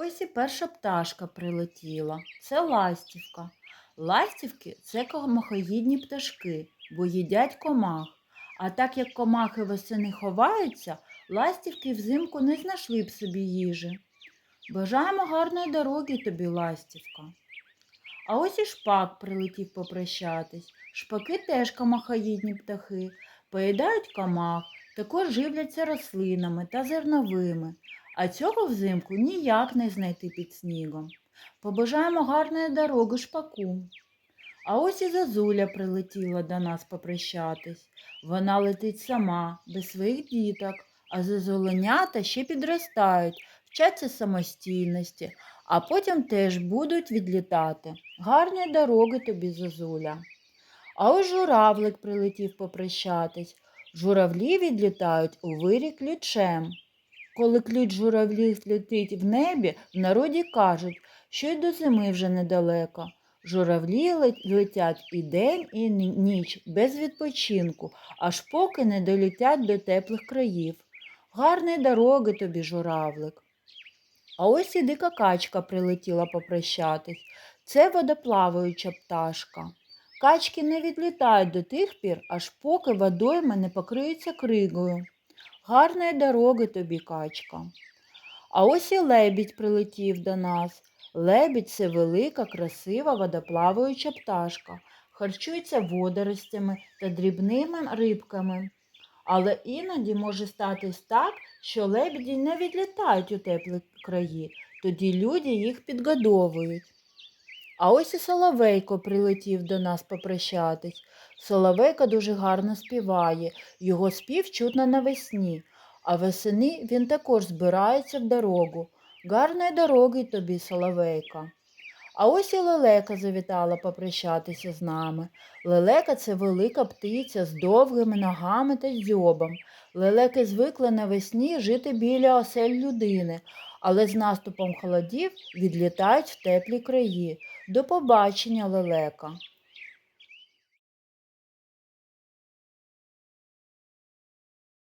Ось і перша пташка прилетіла. Це ластівка. Ластівки це комахоїдні пташки, бо їдять комах. А так як комахи восени ховаються, ластівки взимку не знайшли б собі їжі. Бажаємо гарної дороги тобі, ластівка. А ось і шпак прилетів попрощатись. Шпаки теж комахоїдні птахи, поїдають комах, також живляться рослинами та зерновими. А цього взимку ніяк не знайти під снігом. Побажаємо гарної дороги шпаку. А ось і зозуля прилетіла до нас попрощатись. Вона летить сама, без своїх діток, а зозуленята ще підростають, вчаться самостійності, а потім теж будуть відлітати. Гарної дороги тобі, зозуля. А ось журавлик прилетів попрощатись. Журавлі відлітають у вирі ключем. Коли ключ журавлів летить в небі, в народі кажуть, що й до зими вже недалеко. Журавлі летять і день, і ніч без відпочинку, аж поки не долетять до теплих країв. Гарної дороги тобі, журавлик. А ось і дика качка прилетіла попрощатись. Це водоплаваюча пташка. Качки не відлітають до тих пір, аж поки водойми не покриються кригою. Гарної дороги тобі, качка. А ось і лебідь прилетів до нас. Лебідь це велика, красива водоплаваюча пташка. Харчується водоростями та дрібними рибками. Але іноді може статись так, що лебеді не відлітають у теплі краї, тоді люди їх підгодовують. А ось і Соловейко прилетів до нас попрощатись. Соловейко дуже гарно співає, його спів чутно навесні, а весени він також збирається в дорогу. Гарної дороги тобі, Соловейко. А ось і лелека завітала попрощатися з нами. Лелека це велика птиця з довгими ногами та дзьобом. Лелеки звикли навесні жити біля осель людини, але з наступом холодів відлітають в теплі краї. До побачення, лелека.